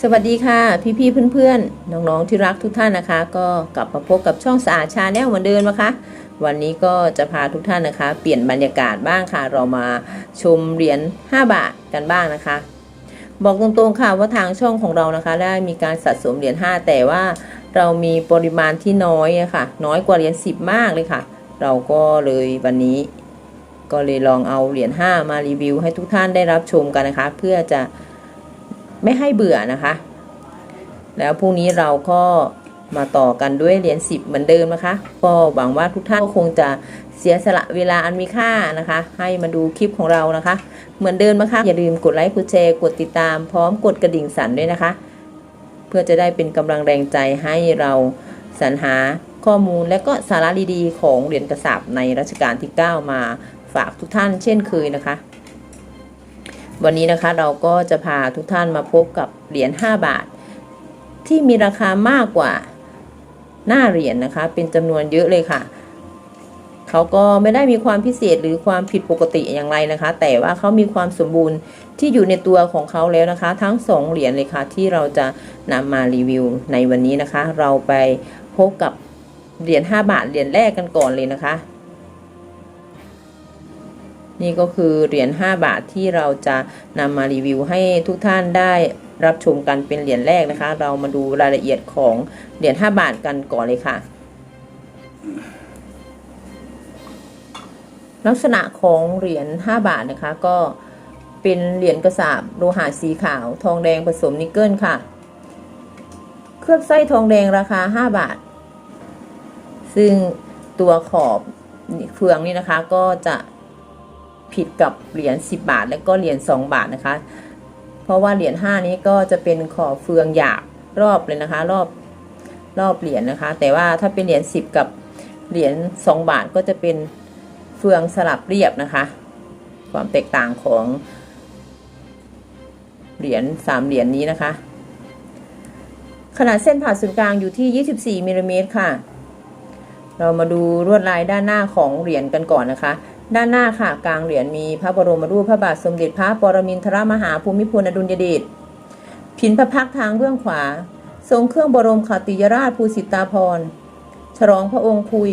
สวัสดีค่ะ พี่ๆเพื่อนๆนน้องๆที่รักทุกท่านนะคะ ก็กลับมาพบกับช่องสะอาดชาแนลเหมือนเดิมนะคะ วันนี้ก็จะพาทุกท่านนะคะ เปลี่ยนบรรยากาศบ้างค่ะ เรามาชมเหรียญ5บาทกันบ้างนะคะ บอกตรงๆค่ะว่าทางช่องของเรานะคะ ได้มีการสะสมเหรียญ5แต่ว่าเรามีปริมาณที่น้อยอะคะ่ะ น้อยกว่าเหรียญ10 มากเลยค่ะ เราก็เลยวันนี้ ก็เลยลองเอาเหรียญ5มารีวิวให้ทุกท่านได้รับชมกันนะคะ เพื่อจะไม่ให้เบื่อนะคะ แล้วพรุ่งนี้เราก็มาต่อกันด้วยเหรียญ10 เหมือนเดิมนะคะ ก็หวังว่าทุกท่านก็คงจะเสียสละเวลาอันมีค่านะคะ ให้มาดูคลิปของเรานะคะ เหมือนเดิมนะคะ อย่าลืมกดไลค์กดแชร์กดติดตามพร้อมกดกระดิ่งสั่นด้วยนะคะ เพื่อจะได้เป็นกำลังแรงใจให้เราสรรหาข้อมูลและก็สาระดีๆของเหรียญกระสาบในรัชกาลที่ 9 มา ฝากทุกท่านเช่นเคยนะคะ วันนี้นะคะเราก็จะพาทุกท่านมาพบกับเหรียญ5บาท ที่มีราคามากกว่าหน้าเหรียญนะคะ เป็นจำนวนเยอะเลยค่ะเขาก็ไม่ได้มีความพิเศษหรือความผิดปกติอย่างไรนะคะ แต่ว่าเขามีความสมบูรณ์ที่อยู่ในตัวของเขาแล้วนะคะ ทั้งสองเหรียญเลยค่ะ ที่เราจะนำมารีวิวในวันนี้นะคะ เราไปพบกับเหรียญ5บาทเหรียญแรกกันก่อนเลยนะคะ นี่ก็คือเหรียญ5บาทที่เราจะนำมารีวิวให้ทุกท่านได้รับชมกันเป็นเหรียญแรกนะคะ เรามาดูรายละเอียดของเหรียญ5บาทกันก่อนเลยค่ะ ลักษณะของเหรียญ5บาทนะคะ ก็เป็นเหรียญกระสาบโลหะสีขาว ทองแดงผสมนิกเกิลค่ะ เคลือบไส้ทองแดงราคา 5 บาท ซึ่งตัวขอบเฟืองนี่นะคะก็จะ ผิดกับเหรียญ10 บาท และก็เหรียญ2 บาทนะคะ เพราะว่าเหรียญ5นี้ก็จะเป็นขอบเฟืองหยาบรอบเลยนะคะ รอบรอบเหรียญนะคะ แต่ว่าถ้าเป็นเหรียญ10 กับเหรียญ2 บาทก็จะเป็นเฟืองสลับเรียบนะคะ ความแตกต่างของเหรียญ3เหรียญนี้นะคะ ขนาดเส้นผ่าศูนย์กลางอยู่ที่ 24มิลลิเมตรค่ะ เรามาดูลวดลายด้านหน้าของเหรียญกันก่อนนะคะ ด้านหน้าค่ะ กลางเหรียญมีพระบรมรูปพระบาทสมเด็จพระปรมินทรมหาภูมิพลอดุลยเดชผินพระพักทางเบื้องขวา ทรงเครื่องบรมคติยราชภูสิตาภรฉลองพระองค์คุย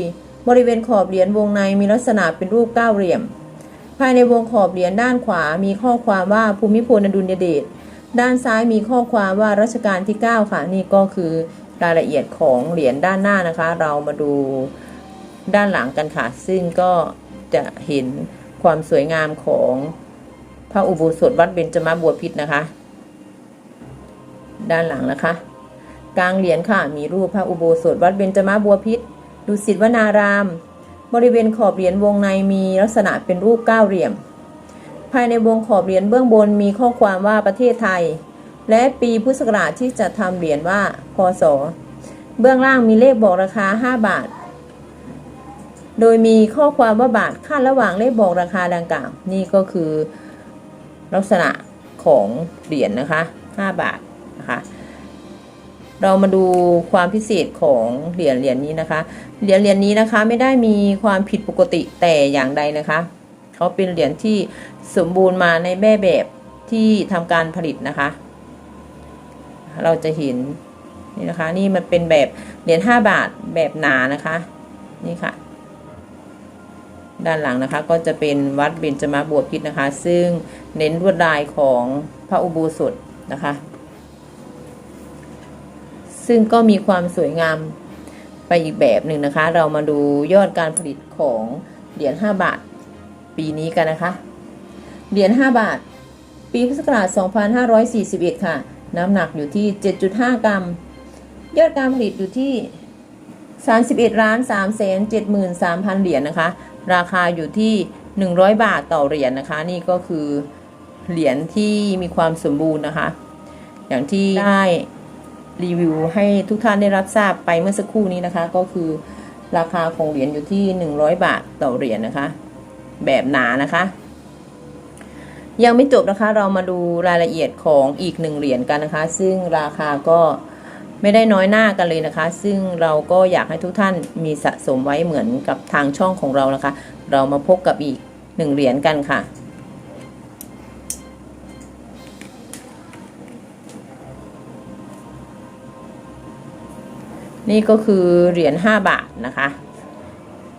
บริเวณขอบเหรียญวงในมีลักษณะเป็นรูปเก้าเหลี่ยม ภายในวงขอบเหรียญด้านขวามีข้อความว่าภูมิพลอดุลยเดชด้านซ้ายมีข้อความว่ารัชกาลที่ 9 ค่ะ นี่ก็คือรายละเอียดของเหรียญด้านหน้านะคะ เรามาดูด้านหลังกันค่ะ ซึ่งก็ จะเห็นความสวยงามของพระอุโบสถวัดเบญจมาบวพิตรนะคะ ด้านหลังนะคะ กลางเหรียญค่ะ มีรูปพระอุโบสถวัดเบญจมาบวพิตรดุสิตวนาราม บริเวณขอบเหรียญวงในมีลักษณะเป็นรูปเก้าเหลี่ยม ภายในวงขอบเหรียญเบื้องบนมีข้อความว่าประเทศไทย และปีพุทธศักราชที่จะทำเหรียญว่าพศเบื้องล่างมีเลขบอกราคา 5 บาท โดยมีข้อความว่าบาทค่าระหว่างเลขบอกราคาดังกล่าว นี่ก็คือลักษณะของเหรียญนะคะ 5 บาทนะคะ เรามาดูความพิเศษของเหรียญเหรียญนี้นะคะ เหรียญเหรียญนี้นะคะไม่ได้มีความผิดปกติแต่อย่างใดนะคะ เขาเป็นเหรียญที่สมบูรณ์มาในแม่แบบที่ทำการผลิตนะคะ เราจะเห็นนี่นะคะ นี่มันเป็นแบบเหรียญ5บาทแบบหนานะคะ นี่ค่ะ ด้านหลังนะคะก็จะเป็นวัดเบญจมาบวพิตรนะคะ ซึ่งเน้นลวดลายของพระอุโบสถนะคะ ซึ่งก็มีความสวยงามไปอีกแบบหนึ่งนะคะ เรามาดูยอดการผลิตของเหรียญ5บาท ปีนี้กันนะคะ เหรียญ5บาท ปีพุทธศักราช 2541 ค่ะ น้ำหนักอยู่ที่ 7.5 กรัม ยอดการผลิตอยู่ที่ 31ล้าน3แสน73,000 เหรียญนะคะ ราคาอยู่ที่ 100 บาทต่อเหรียญนะคะ นี่ก็คือเหรียญที่มีความสมบูรณ์นะคะ อย่างที่ได้รีวิวให้ทุกท่านได้รับทราบไปเมื่อสักครู่นี้นะคะ ก็คือราคาของเหรียญอยู่ที่ 100 บาทต่อเหรียญนะคะ แบบหนานะคะ ยังไม่จบนะคะเรามาดูรายละเอียดของอีกหนึ่งเหรียญกันนะคะ ซึ่งราคาก็ ไม่ได้น้อยหน้ากันเลยนะคะ ซึ่งเราก็อยากให้ทุกท่านมีสะสมไว้เหมือนกับทางช่องของเรานะคะ เรามาพบกับอีกหนึ่งเหรียญกันค่ะนี่ก็คือเหรียญ 5 บาทนะคะ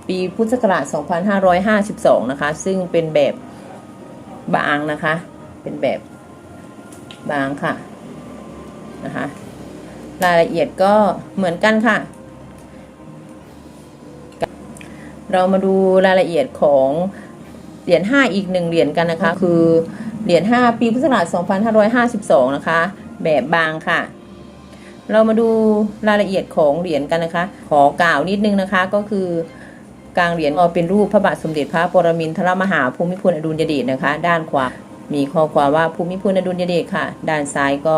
ปีพุทธศักราช 2552 นะคะ ซึ่งเป็นแบบบางนะคะ เป็นแบบบางค่ะนะคะ รายละเอียดก็เหมือนกันค่ะ เรามาดูรายละเอียดของเหรียญ5อีกหนึ่งเหรียญกันนะคะ คือเหรียญ5ปีพุทธศักราช2552 นะคะ แบบบางค่ะ เรามาดูรายละเอียดของเหรียญกันนะคะ ขอกล่าวนิดนึงนะคะก็คือกลางเหรียญก็เป็นรูปพระบาทสมเด็จพระปรมินทรมหาภูมิพลอดุลยเดชนะคะ ด้านขวามีข้อความว่าภูมิพลอดุลยเดชค่ะ ด้านซ้ายก็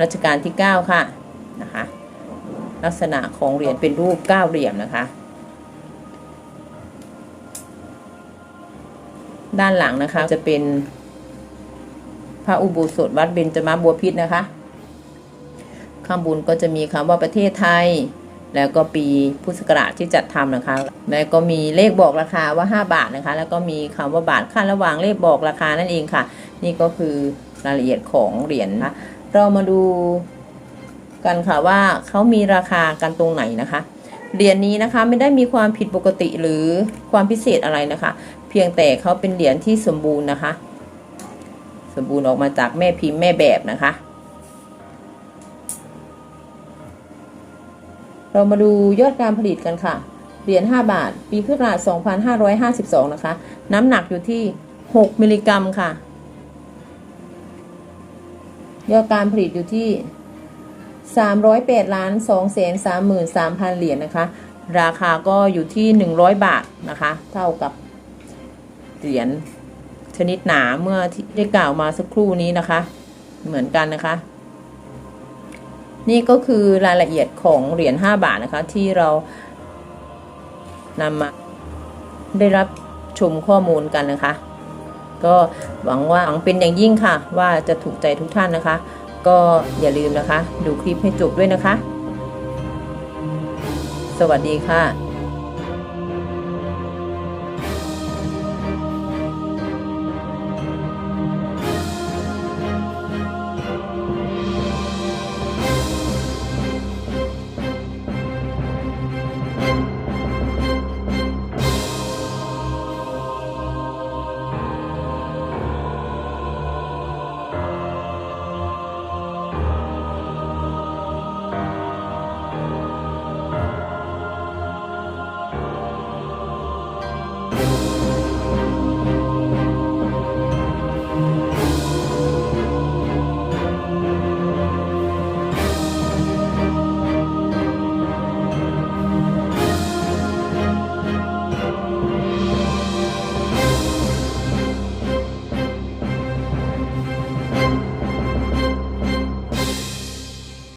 รัชกาลที่ 9 ค่ะ นะคะ ลักษณะของเหรียญเป็นรูปเก้าเหลี่ยมนะคะ ด้านหลังนะคะจะเป็นพระอุโบสถวัดเบญจมาบัวพิษนะคะ ข้างบนก็จะมีคำว่าประเทศไทย แล้วก็ปีพุทธศักราชที่จัดทำนะคะ แล้วก็มีเลขบอกราคาว่า 5 บาทนะคะ แล้วก็มีคำว่าบาทค่าระหว่างเลขบอกราคานั่นเองค่ะ นี่ก็คือรายละเอียดของเหรียญนะคะเรามาดู กันค่ะว่าเขามีราคากันตรงไหนนะคะเหรียญนี้นะคะไม่ได้มีความผิดปกติหรือความพิเศษอะไรนะคะ เพียงแต่เขาเป็นเหรียญที่สมบูรณ์นะคะ สมบูรณ์ออกมาจากแม่พิมพ์แม่แบบนะคะ เรามาดูยอดการผลิตกันค่ะเหรียญ5บาท ปีพุทธศักราช2552 นะคะ น้ำหนักอยู่ที่ 6 มิลลิกรัมค่ะ ยอดการผลิตอยู่ที่ 308ล้าน2แสน33,000เหรียญนะคะ ราคาก็อยู่ที่ 100 บาทนะคะ เท่ากับเหรียญชนิดหนาเมื่อที่ได้กล่าวมาสักครู่นี้นะคะ เหมือนกันนะคะ นี่ก็คือรายละเอียดของเหรียญ5บาทนะคะ ที่เรานำมาได้รับชมข้อมูลกันนะคะ ก็หวังว่าหวังเป็นอย่างยิ่งค่ะ ว่าจะถูกใจทุกท่านนะคะ ก็อย่าลืมนะคะ ดูคลิปให้จบด้วยนะคะ สวัสดีค่ะ